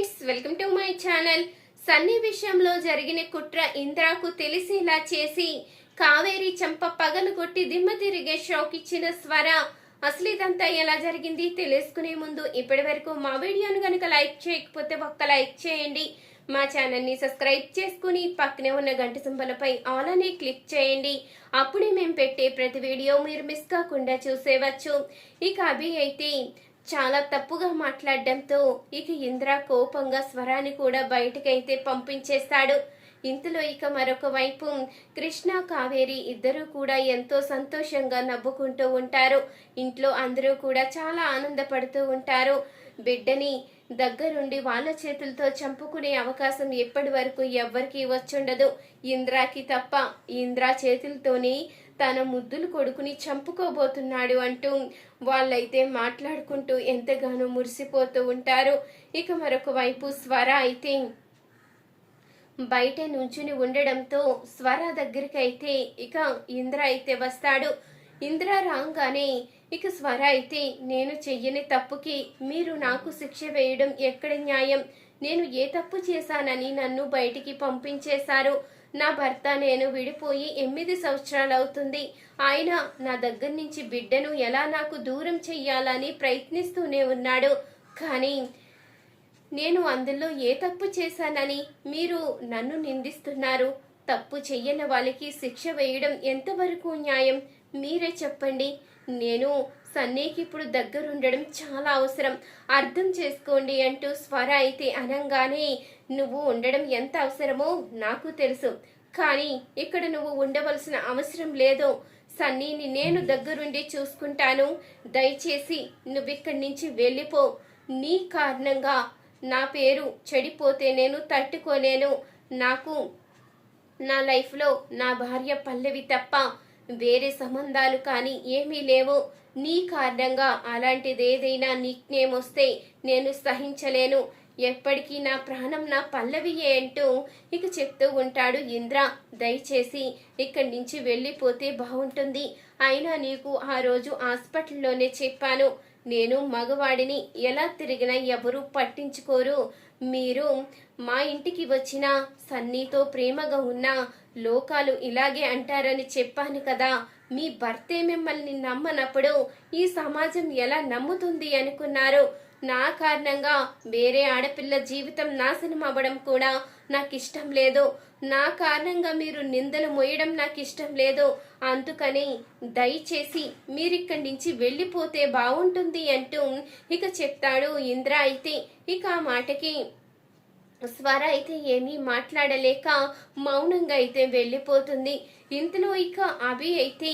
Friends welcome to my channel. Sunny విషయంలో జరిగిన కుట్ర ఇంద్రాకు తెలిసేలా చేసి కావేరి చంప పగలు కొట్టి దిమ్మ తిరిగే షాక్ ఇచ్చిన స్వర. అసలు ఇదంతా ఎలా జరిగింది తెలుసుకునే ముందు ఇప్పటి వరకు మా వీడియోను కనుక లైక్ చేయకపోతే ఒక్క లైక్ చేయండి. మా ఛానల్ని సబ్స్క్రైబ్ చేసుకుని పక్కనే ఉన్న గంట సింబలపై ఆల్ అని క్లిక్ చేయండి. అప్పుడే మేము పెట్టే ప్రతి వీడియో మీరు మిస్ కాకుండా చూసేవచ్చు. ఇక అభి అయితే చాలా తప్పుగా మాట్లాడడంతో ఇక ఇంద్ర కోపంగా స్వరాన్ని కూడా బయటకైతే పంపించేస్తాడు. ఇంతలో ఇక మరొక వైపు కృష్ణ కావేరి ఇద్దరూ కూడా ఎంతో సంతోషంగా నవ్వుకుంటూ ఉంటారు. ఇంట్లో అందరూ కూడా చాలా ఆనందపడుతూ ఉంటారు. బిడ్డని దగ్గరుండి వాళ్ళ చేతులతో చంపుకునే అవకాశం ఎప్పటి వరకు ఎవ్వరికీ వచ్చుండదు. ఇంద్రాకి తప్ప ఇంద్రా చేతులతోనే తన ముద్దులు కొడుకుని చంపుకోబోతున్నాడు అంటూ వాళ్ళైతే మాట్లాడుకుంటూ ఎంతగానో మురిసిపోతూ ఉంటారు. ఇక మరొక వైపు స్వర అయితే బయట నుంచుని ఉండడంతో స్వర దగ్గరికి అయితే ఇక ఇంద్ర అయితే వస్తాడు. ఇంద్ర రాగానే ఇక స్వర అయితే నేను చెయ్యని తప్పుకి మీరు నాకు శిక్ష వేయడం ఎక్కడ న్యాయం? నేను ఏ తప్పు చేశానని నన్ను బయటికి పంపించేశారు. నా భర్త నేను విడిపోయి ఎనిమిది సంవత్సరాలు అవుతుంది ఆయన నా దగ్గర నుంచి బిడ్డను ఎలా నాకు దూరం చెయ్యాలని ప్రయత్నిస్తూనే ఉన్నాడు. కానీ నేను అందులో ఏ తప్పు చేశానని మీరు నన్ను నిందిస్తున్నారు. తప్పు చెయ్యని వాళ్ళకి శిక్ష వేయడం ఎంతవరకు న్యాయం? మీరే చెప్పండి. నేను సన్నీకి ఇప్పుడు దగ్గరుండడం చాలా అవసరం. అర్థం చేసుకోండి అంటూ స్వర అయితే అనంగానే నువ్వు ఉండడం ఎంత అవసరమో నాకు తెలుసు. కానీ ఇక్కడ నువ్వు ఉండవలసిన అవసరం లేదు. సన్నీని నేను దగ్గరుండి చూసుకుంటాను. దయచేసి నువ్విక్కడి నుంచి వెళ్ళిపో. నీ కారణంగా నా పేరు చెడిపోతే నేను తట్టుకోలేను. నాకు నా లైఫ్లో నా భార్య పల్లవి తప్ప వేరే సంబంధాలు కానీ ఏమీ లేవు. నీ కారణంగా అలాంటిదేదైనా నిక్ నేమ్ వస్తే నేను సహించలేను. ఎప్పటికీ నా ప్రాణం నా పల్లవియే అంటూ ఇక చెప్తూ ఉంటాడు ఇంద్ర. దయచేసి ఇక్కడి నుంచి వెళ్ళిపోతే బాగుంటుంది. అయినా నీకు ఆ రోజు హాస్పిటల్లోనే చెప్పాను. నేను మగవాడిని ఎలా తిరిగినా ఎవరూ పట్టించుకోరు. మీరు మా ఇంటికి వచ్చిన సన్నీతో ప్రేమగా ఉన్న లోకాలు ఇలాగే అంటారని చెప్పాను కదా. మీ భర్తే మిమ్మల్ని నమ్మనప్పుడు ఈ సమాజం ఎలా నమ్ముతుంది అనుకున్నారు? నా కారణంగా వేరే ఆడపిల్ల జీవితం నాశనం అవ్వడం కూడా నాకు ఇష్టం లేదు. నా కారణంగా మీరు నిందలు మోయడం నాకు ఇష్టం లేదు. అందుకని దయచేసి మీరిక్కడి నుంచి వెళ్ళిపోతే బాగుంటుంది అంటూ ఇక చెప్తాడు ఇంద్ర అయితే. ఇక ఆ మాటకి స్వర అయితే ఏమీ మాట్లాడలేక మౌనంగా అయితే వెళ్ళిపోతుంది. ఇంతలో ఇక అభి అయితే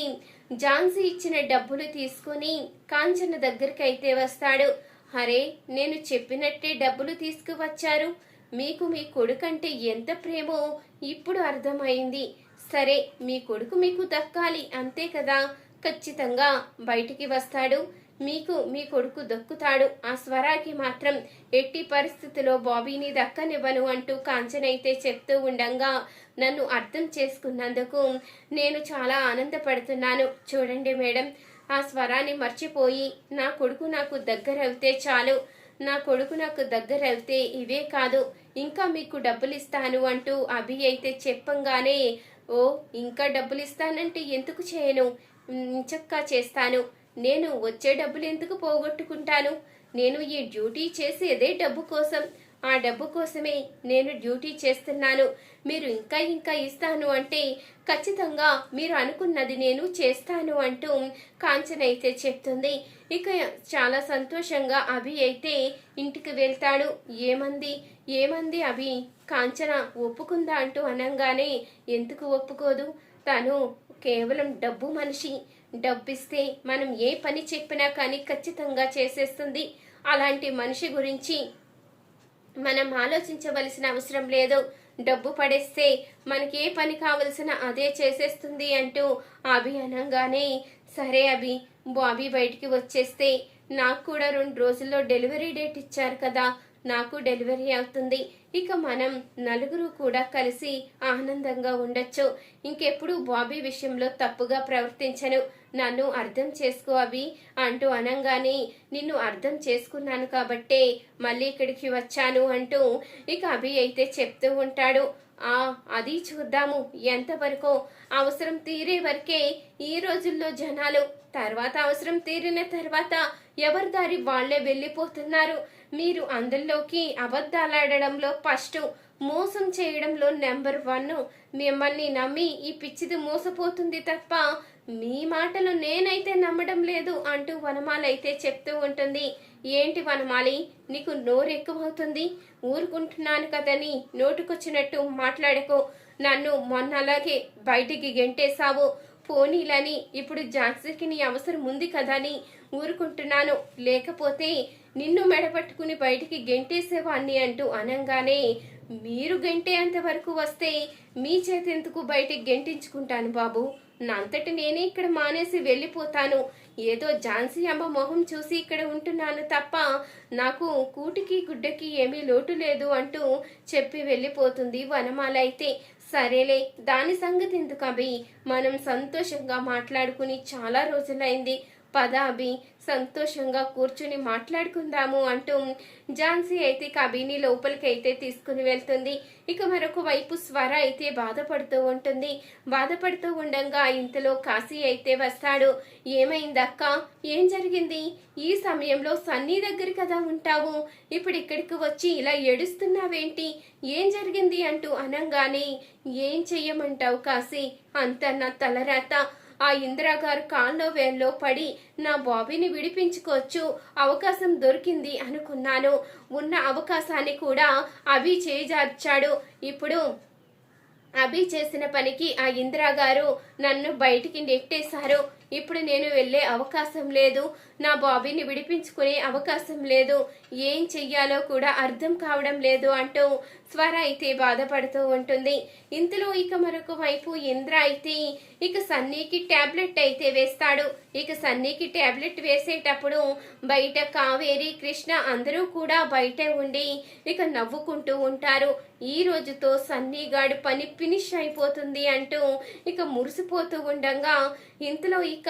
ఝాన్సీ ఇచ్చిన డబ్బులు తీసుకుని కాంచన దగ్గరికి అయితే వస్తాడు. అరే నేను చెప్పినట్టే డబ్బులు తీసుకువచ్చారు. మీకు మీ కొడుకంటే ఎంత ప్రేమో ఇప్పుడు అర్థమైంది. సరే మీ కొడుకు మీకు దక్కాలి అంతే కదా? ఖచ్చితంగా బయటికి వస్తాడు. మీకు మీ కొడుకు దక్కుతాడు. ఆ స్వరాకి మాత్రం ఎట్టి పరిస్థితిలో బాబీని దక్కనివ్వను అంటూ కాంచనైతే చెప్తూ ఉండంగా నన్ను అర్థం చేసుకున్నందుకు నేను చాలా ఆనందపడుతున్నాను. చూడండి మేడం ఆ స్వరాన్ని మర్చిపోయి నా కొడుకు నాకు దగ్గరవుతే చాలు. నా కొడుకు నాకు దగ్గరవుతే ఇవే కాదు. ఇంకా మీకు డబ్బులు ఇస్తాను అంటూ అభి అయితే చెప్పంగానే ఓ ఇంకా డబ్బులు ఇస్తానంటే ఎందుకు చేయను? చక్కా చేస్తాను. నేను వచ్చే డబ్బులు ఎందుకు పోగొట్టుకుంటాను? నేను ఈ డ్యూటీ చేసేదే డబ్బు కోసం. ఆ డబ్బు కోసమే నేను డ్యూటీ చేస్తున్నాను. మీరు ఇంకా ఇంకా ఇస్తాను అంటే ఖచ్చితంగా మీరు అనుకున్నది నేను చేస్తాను అంటూ కాంచన అయితే చెప్తుంది. ఇక చాలా సంతోషంగా అభి అయితే ఇంటికి వెళ్తాడు. ఏమంది? ఏమంది అభి? కాంచన ఒప్పుకుందా అంటూ అనంగానే ఎందుకు ఒప్పుకోదు? తను కేవలం డబ్బు మనిషి. డబ్బిస్తే మనం ఏ పని చెప్పినా కానీ ఖచ్చితంగా చేసేస్తుంది. అలాంటి మనిషి గురించి మనం ఆలోచించవలసిన అవసరం లేదు. డబ్బు పడేస్తే మనకి ఏ పని కావలసిన అదే చేసేస్తుంది అంటూ అభి అనగానే సరే అభి బాబీ బయటికి వచ్చేస్తే నాకు కూడా రెండు రోజుల్లో డెలివరీ డేట్ ఇచ్చారు కదా నాకు డెలివరీ అవుతుంది. ఇక మనం నలుగురు కూడా కలిసి ఆనందంగా ఉండొచ్చు. ఇంకెప్పుడు బాబీ విషయంలో తప్పుగా ప్రవర్తించను. నన్ను అర్థం చేసుకో అభి అంటూ అనంగానే నిన్ను అర్థం చేసుకున్నాను కాబట్టే మళ్ళీ ఇక్కడికి వచ్చాను అంటూ ఇక అభి అయితే చెప్తూ ఉంటాడు. ఆ అది చూద్దాము. ఎంతవరకు అవసరం తీరే వరకే ఈ రోజుల్లో జనాలు తర్వాత అవసరం తీరిన తర్వాత ఎవరి దారి వాళ్ళే వెళ్ళిపోతున్నారు. మీరు అందులోకి అబద్ధాలాడడంలో ఫస్ట్ మోసం చేయడంలో నెంబర్ వన్. మిమ్మల్ని నమ్మి ఈ పిచ్చిది మోసపోతుంది తప్ప మీ మాటలు నేనైతే నమ్మడం లేదు అంటూ వనమాలైతే చెప్తూ ఉంటుంది. ఏంటి వనమాలి? నీకు నోరు ఎక్కువవుతుంది? ఊరుకుంటున్నాను కదని నోటుకొచ్చినట్టు మాట్లాడకు. నన్ను మొన్న అలాగే బయటికి గెంటేశావు. పోనీలని ఇప్పుడు ఝాన్సీకి నీ అవసరం ఉంది కదని ఊరుకుంటున్నాను. లేకపోతే నిన్ను మెడపట్టుకుని బయటికి గెంటేసేవాణ్ణి అంటూ అనంగానే మీరు గెంటేంత వరకు వస్తే మీ చేతెందుకు బయటికి గెంటించుకుంటాను బాబు? నంతటి నేనే ఇక్కడ మానేసి వెళ్ళిపోతాను. ఏదో ఝాన్సీ అమ్మ మొహం చూసి ఇక్కడ ఉంటున్నాను తప్ప నాకు కూటికి గుడ్డకి ఏమీ లోటు లేదు అంటూ చెప్పి వెళ్ళిపోతుంది వనమాల అయితే. సరేలే దాని సంగతి ఎందుకు అభి? మనం సంతోషంగా మాట్లాడుకుని చాలా రోజులైంది. పద అభి సంతోషంగా కూర్చుని మాట్లాడుకుందాము అంటూ ఝాన్సీ అయితే కబీని లోపలికి అయితే తీసుకుని వెళ్తుంది. ఇక మరొక వైపు స్వర అయితే బాధపడుతూ ఉంటుంది. బాధపడుతూ ఉండగా ఇంతలో కాశీ అయితే వస్తాడు. ఏమైందక్క? ఏం జరిగింది? ఈ సమయంలో సన్నీ దగ్గర కదా ఉంటావు? ఇప్పుడు ఇక్కడికి వచ్చి ఇలా ఏడుస్తున్నావేంటి? ఏం జరిగింది అంటూ అనంగానే ఏం చెయ్యమంటావు కాశీ? అంత నా తలరాత. ఆ ఇందిరాగారు కాల్లో వేల్లో పడి నా బాబీని విడిపించుకోవచ్చు అవకాశం దొరికింది అనుకున్నాను. ఉన్న అవకాశాన్ని కూడా అభి చేజార్చాడు. ఇప్పుడు అభి చేసిన పనికి ఆ ఇందిరా గారు నన్ను బయటికి నెట్టేశారు. ఇప్పుడు నేను వెళ్ళే అవకాశం లేదు. నా బాబీని విడిపించుకునే అవకాశం లేదు. ఏం చెయ్యాలో కూడా అర్థం కావడం లేదు అంటూ స్వర అయితే బాధపడుతూ ఉంటుంది. ఇంతలో ఇక మరొక వైపు ఇంద్ర అయితే ఇక సన్నీకి టాబ్లెట్ అయితే వేస్తాడు. ఇక సన్నీకి టాబ్లెట్ వేసేటప్పుడు బయట కావేరి కృష్ణ అందరూ కూడా బయటే ఉండి ఇక నవ్వుకుంటూ ఉంటారు. ఈ రోజుతో సన్నీగాడు పని ఫినిష్ అయిపోతుంది అంటూ ఇక మురిసిపోతూ ఉండగా ఇంతలో ఇక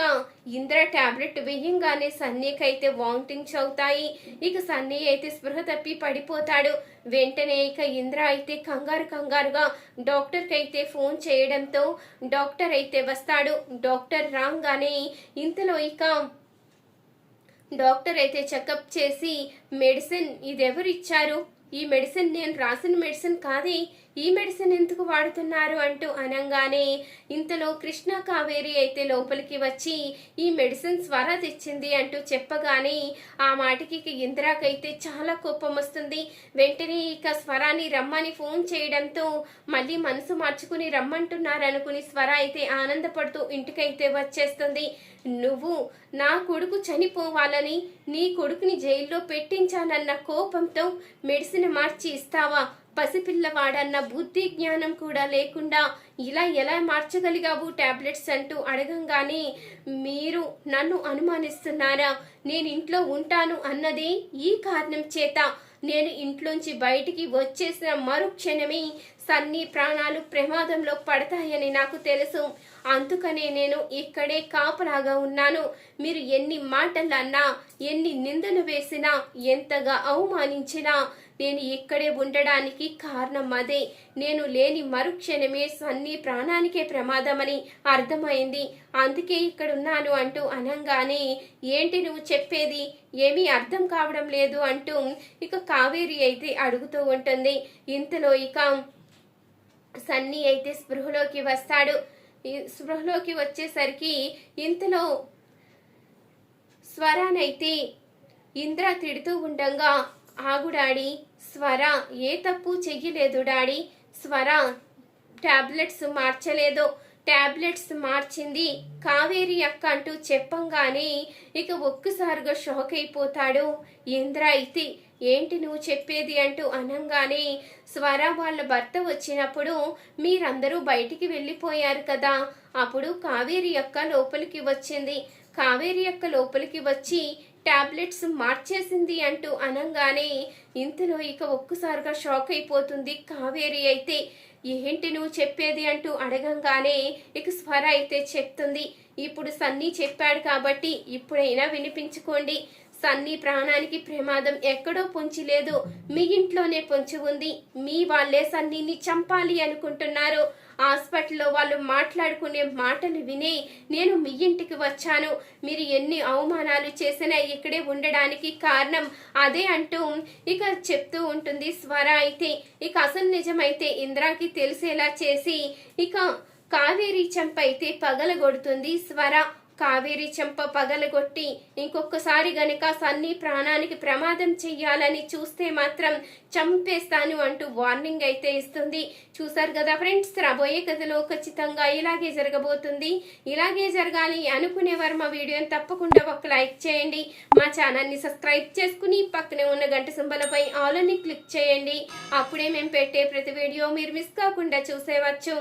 ఇంద్ర టాబ్లెట్ వేయంగానే సన్నీకైతే వామిటింగ్స్ అవుతాయి. ఇక సన్నీ అయితే స్పృహ తప్పి పడిపోతాడు. వెంటనే ఇక ఇంద్ర అయితే కంగారు కంగారుగా డాక్టర్కి అయితే ఫోన్ చేయడంతో డాక్టర్ అయితే వస్తాడు. డాక్టర్ రాగానే ఇంతలో ఇక డాక్టర్ అయితే చెకప్ చేసి మెడిసిన్ ఇది ఎవరు ఇచ్చారు? ఈ మెడిసిన్ నేను రాసిన మెడిసిన్ కాదే. ఈ మెడిసిన్ ఎందుకు వాడుతున్నారు అంటూ అనగానే ఇంతలో కృష్ణ కావేరి అయితే లోపలికి వచ్చి ఈ మెడిసిన్ స్వర తెచ్చింది అంటూ చెప్పగానే ఆ మాటకి ఇంద్రాకైతే ఇందిరాకైతే చాలా కోపం వస్తుంది. వెంటనే ఇక స్వరాన్ని రమ్మని ఫోన్ చేయడంతో మళ్ళీ మనసు మార్చుకుని రమ్మంటున్నారనుకుని స్వర అయితే ఆనందపడుతూ ఇంటికైతే వచ్చేస్తుంది. నువ్వు నా కొడుకు చనిపోవాలని నీ కొడుకుని జైల్లో పెట్టించానన్న కోపంతో మెడిసిన్ మార్చి ఇస్తావా? పసిపిల్లవాడన్న బుద్ధి జ్ఞానం కూడా లేకుండా ఇలా ఎలా మార్చగలిగావు టాబ్లెట్స్ అంటూ అడగంగానే మీరు నన్ను అనుమానిస్తున్నారా? నేను ఇంట్లో ఉంటాను అన్నది ఈ కారణం చేత నేను ఇంట్లోంచి బయటికి వచ్చేసిన మరుక్షణమే సన్నీ ప్రాణాలు ప్రమాదంలో పడతాయని నాకు తెలుసు. అందుకనే నేను ఇక్కడే కాపలాగా ఉన్నాను. మీరు ఎన్ని మాటలన్నా ఎన్ని నిందలు వేసినా ఎంతగా అవమానించినా నేను ఇక్కడే ఉండడానికి కారణం అదే. నేను లేని మరుక్షణమే సన్నీ ప్రాణానికే ప్రమాదమని అర్థమైంది. అందుకే ఇక్కడ ఉన్నాను అంటూ అనంగానే ఏంటి నువ్వు చెప్పేది? ఏమీ అర్థం కావడం లేదు అంటూ ఇక కావేరి అయితే అడుగుతూ ఉంటుంది. ఇంతలో ఇక సన్నీ అయితే స్పృహలోకి వస్తాడు. ఈ స్పృహలోకి వచ్చేసరికి ఇంతలో స్వరానైతే ఇంద్ర తిడుతూ ఉండగా ఆగు డాడీ. స్వర ఏ తప్పు చెయ్యలేదు డాడీ. స్వర టాబ్లెట్స్ మార్చలేదు. టాబ్లెట్స్ మార్చింది. కావేరి అక్క అంటూ చెప్పంగానే ఇక ఒక్కసారిగా షాక్ అయిపోతాడు. ఇంద్ర అయితే ఏంటి నువ్వు చెప్పేది అంటూ అనంగానే స్వర వాళ్ళ భర్త వచ్చినప్పుడు మీరందరూ బయటికి వెళ్ళిపోయారు కదా. అప్పుడు కావేరి అక్క లోపలికి వచ్చింది. కావేరి అక్క లోపలికి వచ్చి టాబ్లెట్స్ మార్చేసింది అంటూ అనంగానే ఇంతలో ఇక ఒక్కసారిగా షాక్ అయిపోతుంది కావేరి అయితే. ఏంటి నువ్వు చెప్పేది అంటూ అడగంగానే ఇక స్వర అయితే చెప్తుంది. ఇప్పుడు సన్నీ చెప్పాడు కాబట్టి ఇప్పుడైనా వినిపించుకోండి. సన్నీ ప్రాణానికి ప్రమాదం ఎక్కడో పొంచి లేదు. మీ ఇంట్లోనే పొంచి ఉంది. మీ వాళ్ళే సన్నీని చంపాలి అనుకుంటున్నారు. హాస్పిటల్లో వాళ్ళు మాట్లాడుకునే మాటలు విని నేను మీ ఇంటికి వచ్చాను. మీరు ఎన్ని అవమానాలు చేసినా ఇక్కడే ఉండడానికి కారణం అదే అంటూ ఇక చెప్తూ ఉంటుంది స్వర అయితే. ఇక అసలు నిజమైతే ఇంద్రాకి తెలిసేలా చేసి ఇక కావేరి చంపైతే పగలగొడుతుంది స్వర. కావేరి చెంప పగలగొట్టి ఇంకొకసారి గనక సన్నీ ప్రాణానికి ప్రమాదం చెయ్యాలని చూస్తే మాత్రం చంపేస్తాను అంటూ వార్నింగ్ అయితే ఇస్తుంది. చూసారు కదా ఫ్రెండ్స్ రాబోయే కథలో ఖచ్చితంగా ఇలాగే జరగబోతుంది. ఇలాగే జరగాలి అనుకునేవారు మా వీడియోని తప్పకుండా ఒక లైక్ చేయండి. మా ఛానల్ని సబ్స్క్రైబ్ చేసుకుని పక్కనే ఉన్న గంట సింబలపై ఆల్ అని క్లిక్ చేయండి. అప్పుడే మేము పెట్టే ప్రతి వీడియో మీరు మిస్ కాకుండా చూసేవచ్చు.